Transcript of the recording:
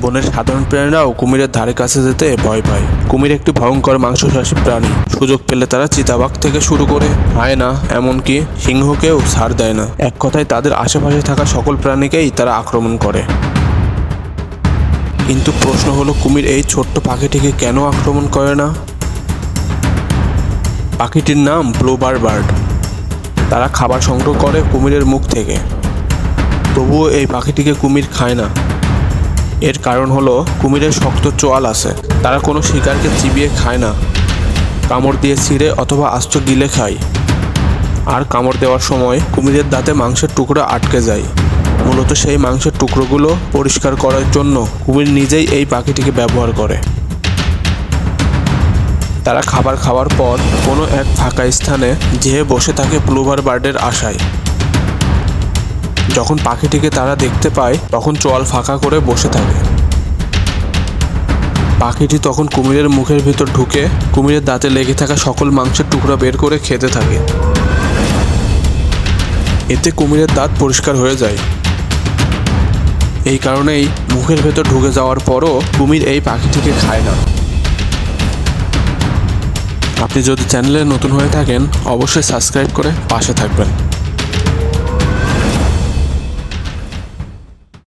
বনের সাধারণ প্রাণীরাও কুমিরের ধারে কাছে যেতে ভয় পায়। কুমির একটি ভয়ঙ্কর মাংসশাসী প্রাণী। সুযোগ পেলে তারা চিতাবাঘ থেকে শুরু করে হায়না এমনকি সিংহকেও ছাড় দেয় না। এক কথায় তাদের আশেপাশে থাকা সকল প্রাণীকেই তারা আক্রমণ করে। কিন্তু প্রশ্ন হলো, কুমির এই ছোট্ট পাখিটিকে কেন আক্রমণ করে না? পাখিটির নাম ব্লোবার বার্ড। তারা খাবার সংগ্রহ করে কুমিরের মুখ থেকে। তবুও এই পাখিটিকে কুমির খায় না। এর কারণ হলো কুমিরের শক্ত চোয়াল আছে। তারা কোনো শিকারকে চিবিয়ে খায় না। কামড় দিয়ে ছিঁড়ে অথবা আস্ত গিলে খায়। আর কামড় দেওয়ার সময় কুমিরের দাঁতে মাংসের টুকরো আটকে যায়। মূলত সেই মাংসের টুকরোগুলো পরিষ্কার করার জন্য কুমির নিজেই এই পাখিটিকে ব্যবহার করে। তারা খাবার খাওয়ার পর কোনো এক ফাঁকা স্থানে যেয়ে বসে থাকে প্লোভার বার্ডের আশায়। যখন পাখিটিকে তারা দেখতে পায়, তখন চোয়াল ফাঁকা করে বসে থাকে। পাখিটি তখন কুমিরের মুখের ভিতর ঢুকে কুমিরের দাঁতে লেগে থাকা সকল মাংসের টুকরা বের করে খেতে থাকে। এতে কুমিরের দাঁত পরিষ্কার হয়ে যায়। এই কারণেই মুখের ভেতর ঢুকে যাওয়ার পরও কুমির এই পাখিটিকে খায় না। আপনি যদি চ্যানেলে নতুন হয়ে থাকেন, অবশ্যই সাবস্ক্রাইব করে পাশে থাকবেন।